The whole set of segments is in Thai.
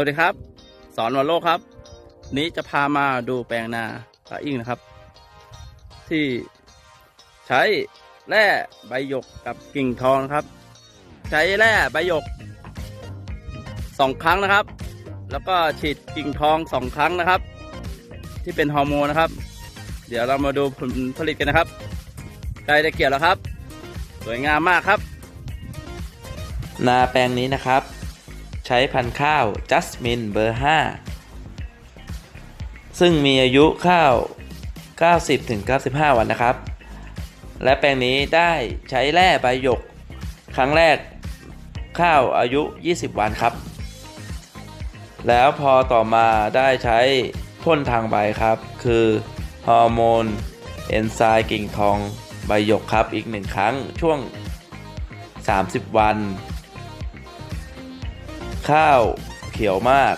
วัสดีครับ สอนวันโลกครับ นี้จะพามาดูแปลงนาตาอิ่งนะครับ ที่ใช้แร่ใบหยกกับกิ่งทองครับ ใช้แร่ใบหยกสองครั้งนะครับ แล้วก็ฉีดกิ่งทองสองครั้งนะครับ ที่เป็นฮอร์โมนนะครับ เดี๋ยวเรามาดูผลผลิตกันนะครับใกล้ได้เกี่ยวแล้วครับ สวยงามมากครับ นาแปลงนี้นะครับ ใช้พันธุ์ข้าวจัสมินเบอร์ 5 ซึ่งมีอายุข้าว 90-95 วันนะครับ และแปลงนี้ได้ใช้แร่ใบหยก ครั้งแรกข้าวอายุ 20 วันครับ แล้วพอต่อมาได้ใช้พ่นทางใบครับ คือฮอร์โมนเอนไซม์กิ่งทองใบหยกครับอีกหนึ่งครั้งช่วง 30 วัน ข้าวเขียวมาก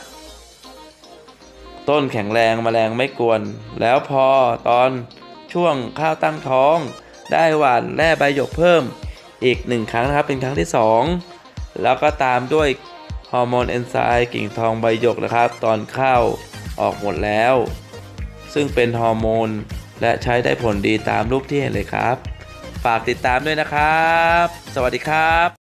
ต้นแข็งแรงแมลงไม่กวน แล้วพอตอนช่วงข้าวตั้งท้อง ได้หวานแร่ใบหยกเพิ่มอีกหนึ่งครั้งนะครับเป็นครั้งที่ 2 แล้วก็ตามด้วยฮอร์โมนเอนไซม์กิ่งทองใบหยกนะครับ ตอนข้าวออกหมดแล้ว ซึ่งเป็นฮอร์โมนและใช้ได้ผลดีตามรูปที่เห็นเลยครับ ฝากติดตามด้วยนะครับ สวัสดีครับ